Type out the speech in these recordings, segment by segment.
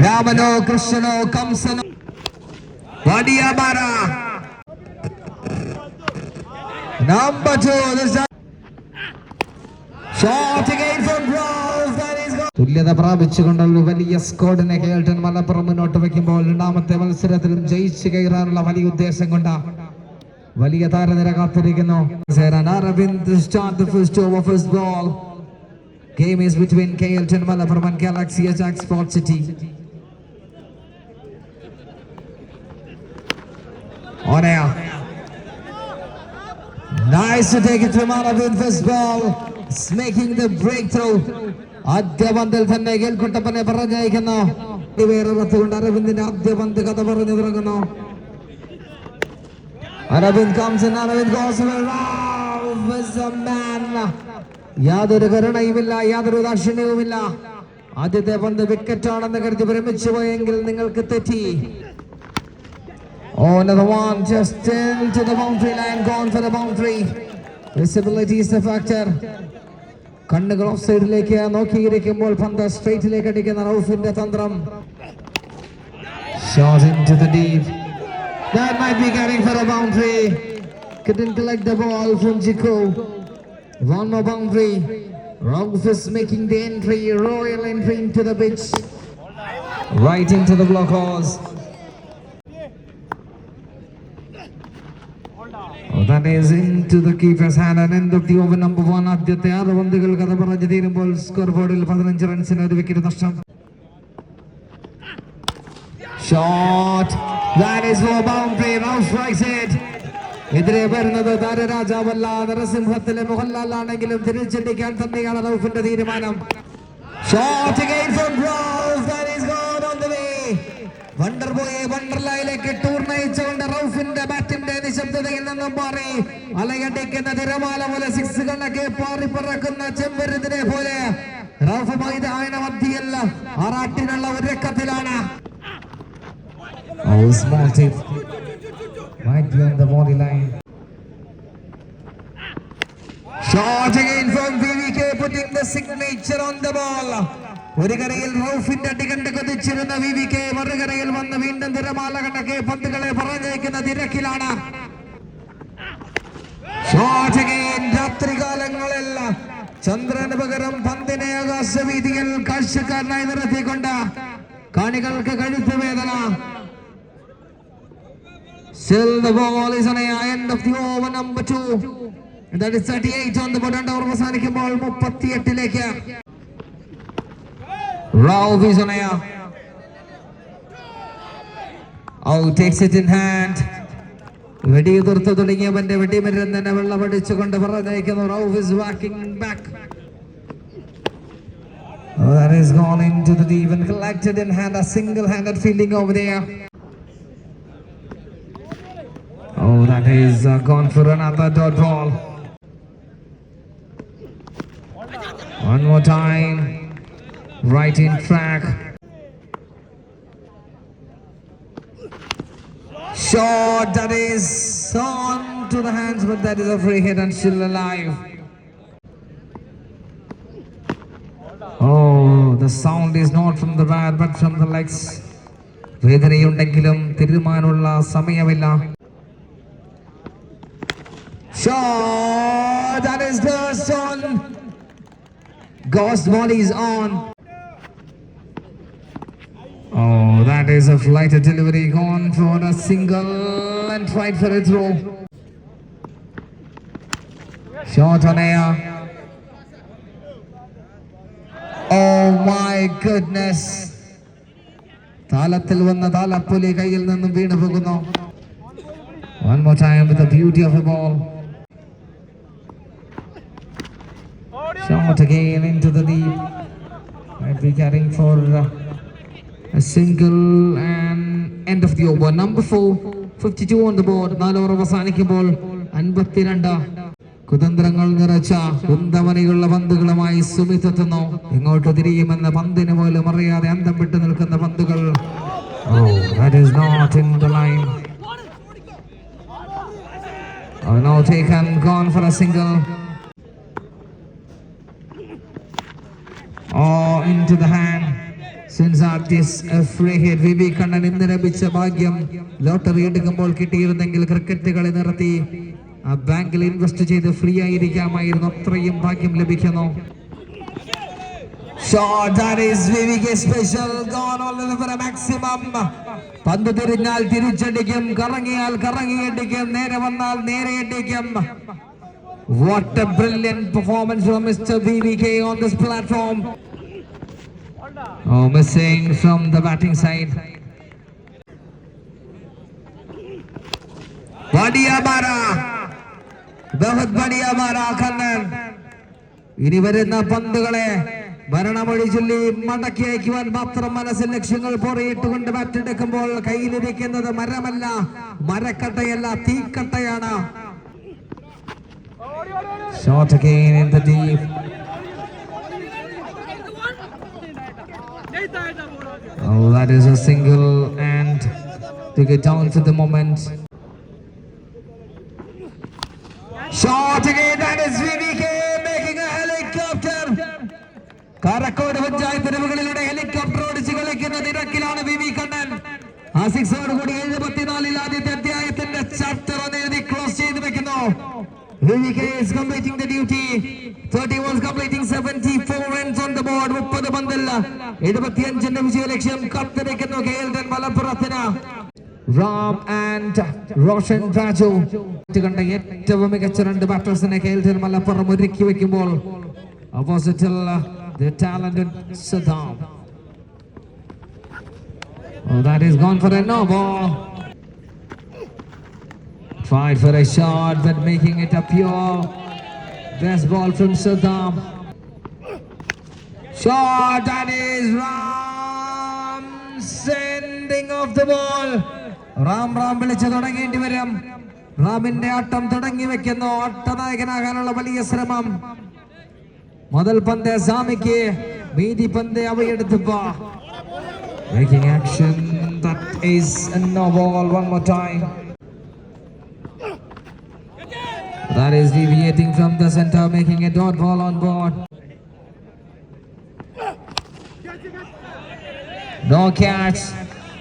രാമനോ കൃഷ്ണനോ കംസനോ. വടിയമാര തുല്യത പ്രാപിച്ചുകൊണ്ടുള്ള വലിയ സ്കോഡിനെ കേൾട്ടൻ മലപ്പുറം മുന്നോട്ട് വെക്കുമ്പോൾ രണ്ടാമത്തെ മത്സരത്തിലും ജയിച്ച് കയറാനുള്ള വലിയ ഉദ്ദേശം കൊണ്ടാ വലിയ താരനിര കാത്തിരിക്കുന്നു. Game is between K L ten Malappuram galaxy city On air. Nice to take it from Aravind first ball. It's making the breakthrough. ആദ്യ പന്തിൽ തന്നെ കേൽക്കുട്ടപ്പനെ പറഞ്ഞയക്കുന്നു വേറെ കൊണ്ട് അരവിന്ദിന്റെ ആദ്യ പന്ത് കഥ പറഞ്ഞു തുടങ്ങുന്നു അരവിന്ദ് in, അരവിന്ദ്. യാതൊരു കരുണയുമില്ല യാതൊരു ദാക്ഷിണ്യവുമില്ല ആദ്യത്തെ പന്ത് വിക്കറ്റ് ആണെന്ന് കരുതി ഭ്രമിച്ചു പോയെങ്കിൽ നിങ്ങൾക്ക് തെറ്റി Oh, another one just into the boundary line, gone for the boundary. Visibility is the factor. കണ്ണുകൾ ഓഫ് സൈഡിലേക്ക് നോക്കിയിരിക്കുമ്പോൾ പന്ത് സ്ട്രൈറ്റിലേക്ക് അടിക്കുന്ന റൌഫിന്റെ തന്ത്രം Shot into the deep. That might be getting for a boundary. Couldn't collect the ball from Jico. One more boundary. Rauf is making the entry, royal entry into the pitch. Right into the blockhouse. That is into the keeper's hand and end of the over number one. ആദ്യത്തെ ആറ് പന്തുകൾ കഥ പറഞ്ഞു തീരുമ്പോൾ score ബോർഡിൽ പതിനഞ്ച് റൺസിന് ഒരു വിക്കറ്റ് നഷ്ടം shot That is for boundary. Now strikes it. എതിരെ വരുന്നത് താരരാജാവല്ല നരസിംഹത്തിലെ മോഹൻലാലാണെങ്കിലും തിരിച്ചടിക്കാൻ തന്നെയാണ് റൌഫിന്റെ തീരുമാനം ഷോട്ട് again from Rauf. നിശബ്ദതയിൽ നിന്നും മാറി അലയടിക്കുന്ന തിരമാല പോലെ സിക്സുകളൊക്കെ പാറിപ്പറക്കുന്ന പാറി പറക്കുന്ന ചെമ്പരുതിനെ പോലെ റൌഫ് മൈതാന മധ്യല്ല ആറാട്ടിനുള്ള ഒരു രക്കത്തിലാണ് small tip. Right beyond the body line. Shot again from VVK putting the signature on the ball. ഒരു കരയിൽ റൌഫിന്റെ അടി കണ്ട് കൊതിച്ചിരുന്ന വി വി കെ മറുകരയിൽ വന്ന് വീണ്ടും തിരമാല കണക്കെ പന്തുകളെ പറഞ്ഞേക്കുന്ന തിരക്കിലാണ് ചന്ദ്രന് പകരം പന്തിനെ ആകാശവീതിയിൽ കാഴ്ചക്കാരനായി നിർത്തിക്കൊണ്ട് കാണികൾക്ക് കഴുത്ത് വേദന Still the ball is on a end of the over number two. And that is 38 on the board. And over അവസാനിക്കുമ്പോൾ മുപ്പത്തിയെട്ടിലേക്ക്. Oh, takes it in hand. വെടിയുതിർത്ത് തുടങ്ങിയവന്റെ വെടിമരുന്നിനെ വെള്ളമടിച്ചുകൊണ്ട് പറഞ്ഞയക്കുന്നു Rauf is whacking back. Oh, that is gone into the deep and collected in hand. A single-handed fielding over there. Oh, that is uh, gone for another dot ball. One more time. Right in track. Shot that is on to the hands, but that is a free hit and still alive. Oh, the sound is not from the bat but from the legs. വേദനയുണ്ടെങ്കിലും തീരുമാനമുള്ള സമയമില്ല Shot that is just on. Ghost ball is on. that is a flight delivery gone for a single and tried for a throw. Shot on air. Oh my goodness. താലത്തിൽ വന്ന താലപ്പൊലി കയ്യിൽ നിന്നും വീണു പോകുന്നു One more time with the beauty of a ball. Shot again into the deep. Might be carrying for uh, a single and end of the over. Number four, 52 on the board. നാല് over അവസാനിക്കുമ്പോൾ അൻപത്തിരണ്ട് കുതന്ത്രങ്ങൾ നിറച്ച കുന്തമണികളുള്ള പന്തുകളുമായി സുമിത് എത്തുന്നു ഇങ്ങോട്ട് തിരിയുമെന്ന പന്തിന് പോലും അറിയാതെ അന്തം വിട്ടു നിൽക്കുന്ന പന്തുകൾ Oh, that is not in the line. Oh, no taken, gone for a single. Oh, into the hand. Since at this uh, free hit. V V Kannan ഇന്ന് ലഭിച്ച ഭാഗ്യം ലോട്ടറി എടുക്കുമ്പോൾ കിട്ടിയിരുന്നെങ്കിൽ ക്രിക്കറ്റ് കളി നിർത്തി ആ ബാങ്കിൽ ഇൻവെസ്റ്റ് ചെയ്ത് ഫ്രീ ആയിരിക്കാമായിരുന്നു അത്രയും ഭാഗ്യം ലഭിക്കുന്നു. പന്ത് തിരിഞ്ഞാൽ തിരിച്ചടിക്കും കറങ്ങിയാൽ കറങ്ങിയടിക്കും നേരെ വന്നാൽ നേരെ അടിക്കും What a brilliant performance from Mr. VVK on this platform. Oh, missing from the batting side. बढ़िया मारा बहुत बढ़िया मारा കണ്ണൻ ഇനി വരുന്ന പന്തുകളെ ഭരണമൊഴി ചൊല്ലി മടക്കി അയക്കുവാൻ മാത്രം മനസ്സിൽ ലക്ഷ്യങ്ങൾ പുറയിട്ടുകൊണ്ട് ബാറ്റെടുക്കുമ്പോൾ കയ്യിലിരിക്കുന്നത് മരമല്ല മരക്കട്ടയല്ല തീക്കട്ടയാണ് shot again in the deep. Oh, that is a single and to get down to the moment. Shot again, that is VVK making a helicopter. Karakkod പഞ്ചായത്തിന് മുകളിലൂടെ ഹെലികോപ്റ്റർ ഓടിച്ച് കളിക്കുന്ന നിരക്കിലാണ് വി വി കണ്ണൻ ആ സിക്സോട് കൂടി എഴുപത്തിനാലിൽ ആദ്യത്തെ അധ്യായത്തിന്റെ ചാപ്റ്റർ എന്ന് എഴുതി ക്ലോസ് ചെയ്ത് വെക്കുന്നു VVK is completing the duty. 30 was completing 74 runs on the board. മുപ്പത് പന്തല്ല എഴുപത്തിയഞ്ചിന്റെ വിജയലക്ഷ്യം വിജയ ലക്ഷ്യം കത്തിരിക്കുന്നു ഡൻ മലപ്പുറത്തിന് റാം ആൻഡ് റോഷൻ രാജു കണ്ട ഏറ്റവും മികച്ച രണ്ട് ബാറ്റേഴ്സിനെ കെ മലപ്പുറം ഒരുക്കി വെക്കുമ്പോൾ ഓപ്പോസിറ്റിൽ the talented Saddam. Oh, that is gone for a no ball. Tried for a shot, but making it a pure best ball from Saddam. Shot that is Ram sending off the ball. Ram Ram വിളിച്ചു തുടങ്ങേണ്ടി വരും റാമിന്റെ ആട്ടം തുടങ്ങി വെക്കുന്നു ആട്ടനായകനാകാനുള്ള വലിയ ശ്രമം മുതൽ പന്ത് സാമിക്ക് മീതി പന്ത് അവയെടുത്തപ്പോ Making action that is a no ball one more time. That is deviating from the center, making a dot ball on board. No catch.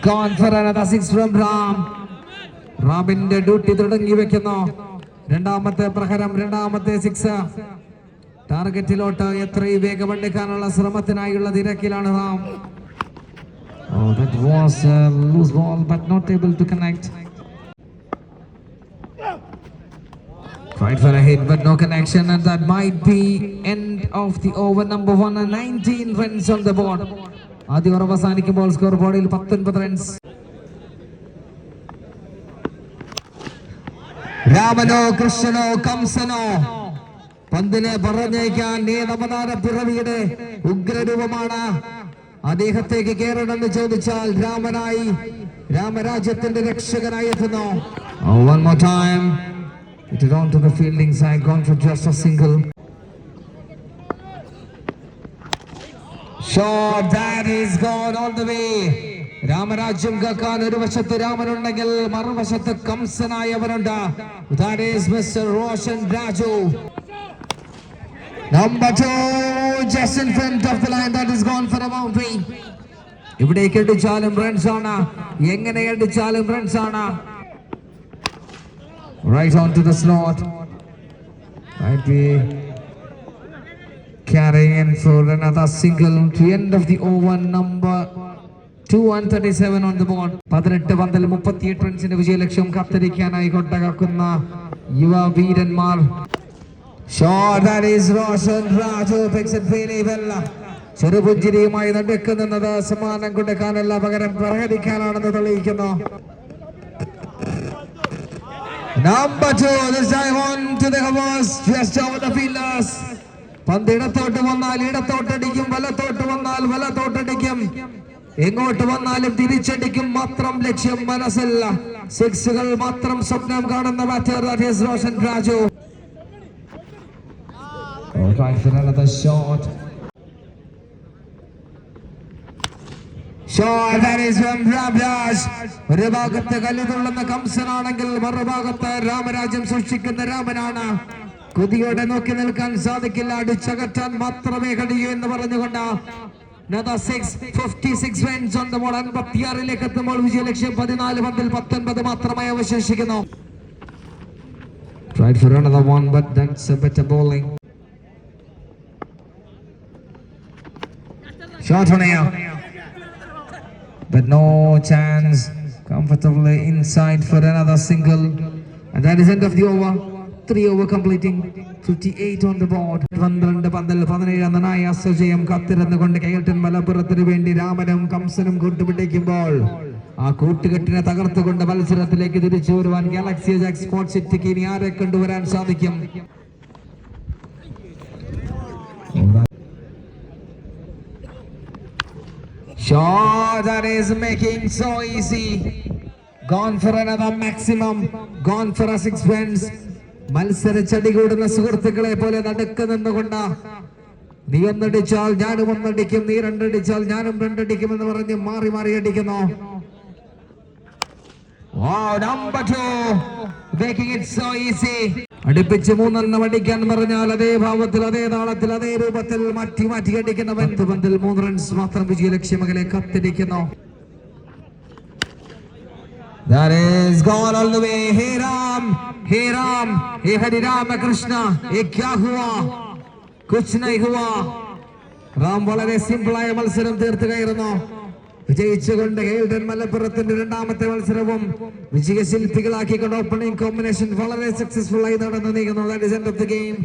Gone for another six from Ram. റാമിന്റെ ഡ്യൂട്ടി തുടങ്ങി വെക്കുന്നു രണ്ടാമത്തെ പ്രഹരം രണ്ടാമത്തെ six ടാർഗറ്റിലോട്ട് എത്രയും വേഗം എടുക്കാനുള്ള ശ്രമത്തിനായുള്ള തിരക്കിലാണ് Ram Oh, that was a loose ball, but not able to connect. Tried for a hit, but no connection, and that might be end of the over. Number one and 19 runs on the board. ആദ്യ over അവസാനിക്കുമ്പോൾ score ബോർഡിൽ പത്തൊൻപത് runs രാമനോ കൃഷ്ണനോ കംസനോ പന്തിനെ പറഞ്ഞേക്കാൻ നിയമനാര പിറവിയുടെ ഉഗ്രരൂപമാണ്. അദ്ദേഹത്തേക്ക് കയറണമെന്ന് ചോദിച്ചാൽ രാമനായി രാമരാജ്യത്തിന്റെ രക്ഷകനായി എത്തുന്നു. One more time it on to the fielding side, gone for just a single. Shot that is gone all the way. രാമരാജ്യം കാക്കാൻ ഒരു വശത്ത് രാമനുണ്ടെങ്കിൽ മറുവശത്ത് കംസനായവനുണ്ട് that is mister Roshan Raju number two, just in front of the line, that is gone for a boundary. ഇവിടേക്ക് അടിച്ചാലും runs ആണ് എങ്ങനെ അടിച്ചാലും റൺസ് ആണ് right on to the slot. Might be carrying in for another single to end of the over number two and thirty-seven on the board. പതിനെട്ട് പന്തൽ മുപ്പത്തിയെട്ട് റൺസിന്റെ വിജയലക്ഷ്യം കത്തിരിക്കാനായി കൊണ്ടകക്കുന്ന യുവ വീരന്മാർ. ചെറുപുഞ്ചിരിയുമായി നടക്കുന്നത് സമ്മാനം കൊടുക്കാനല്ല പകരം പ്രഹരിക്കാനാണെന്ന് തെളിയിക്കുന്നു Time on to the covers, just over the fielders. പന്ത് ഇടത്തോട്ട് വന്നാൽ ഇടത്തോട്ടടിക്കും വലത്തോട്ട് വന്നാൽ വലത്തോട്ടടിക്കും എങ്ങോട്ട് വന്നാലും തിരിച്ചടിക്കും മാത്രം ലക്ഷ്യം മനസ്സില്ല സിക്സുകൾ മാത്രം സ്വപ്നം കാണുന്ന batter that is Roshan Raju All right, for another shot. Shot that is from. ഒരു ഭാഗത്ത് കംസനാണെങ്കിൽ മറുഭാഗത്ത് രാമരാജ്യം സൂക്ഷിക്കുന്ന രാമനാണ് കൊതിയോടെ നോക്കി നിൽക്കാൻ സാധിക്കില്ല അടിച്ചകറ്റാൻ മാത്രമേ കഴിയൂ എന്ന് പറഞ്ഞുകൊണ്ട് Another six, 56 wins on the board. അൻപത്തിയാറിലേക്ക് എത്തുമ്പോൾ വിജയലക്ഷ്യം പതിനാല് പന്തിൽ പത്തൊൻപത് മാത്രമായി അവശേഷിക്കുന്നു one, but a bowling. But no chance. Comfortably inside for another single. And that is end of the over. Three over completing. 58 on the board. പന്ത്രണ്ട് പന്തൽ പതിനേഴ് എന്ന നായാസ ജയം കാത്തിരുന്നുകൊണ്ട് കൈകട്ടൻ മലപ്പുറത്തിന് വേണ്ടി രാമനും കംസനും കൂട്ടുപിടിക്കുമ്പോൾ ആ കൂട്ടുകെട്ടിനെ തകർത്തുകൊണ്ട് മത്സരത്തിലേക്ക് തിരിച്ചു വരുവാൻ ഗാലക്സി ജാക്ക് സ്പോർട്സ് സിറ്റിക്ക് ഇനി ആരെ കൊണ്ടുവരാൻ സാധിക്കും Shot that is making so easy. Gone for another maximum. Gone for a six wins. മത്സരച്ചടി കൂടുന്ന സുഹൃത്തുക്കളെ പോലെ നടുക്ക് നിന്നുകൊണ്ട് നീ ഒന്നടിച്ചാൽ ഞാനും ഒന്നടിക്കും നീ രണ്ടടിച്ചാൽ ഞാനും രണ്ടടിക്കും എന്ന് പറഞ്ഞ് മാറി മാറി അടിക്കുന്നു Wow, number two, making it so easy. അടുപ്പിച്ച് മൂന്നെണ്ണം അടിക്കാൻ പറഞ്ഞാൽ അതേ ഭാവത്തിൽ അതേ താളത്തിൽ അതേ രൂപത്തിൽ മാറ്റി മാറ്റി അടിക്കുന്ന പന്ത് പന്തിൽ മൂന്ന് റൺസ് മാത്രം വിജയ ലക്ഷ്യമകലെ കത്തിരിക്കുന്നു. That hua. റാം വളരെ സിമ്പിളായ മത്സരം തീർത്തുകയായിരുന്നു വിജയിച്ചുകൊണ്ട് ഗെയിൽഡൻ മലപ്പുറത്തിന്റെ രണ്ടാമത്തെ മത്സരവും വിജയശില്പികളാക്കിക്കൊണ്ട് ഓപ്പണിംഗ് കോമ്പിനേഷൻ വളരെ സക്സസ്ഫുൾ ആയി നടന്നു. നീങ്ങുന്നു that end of the game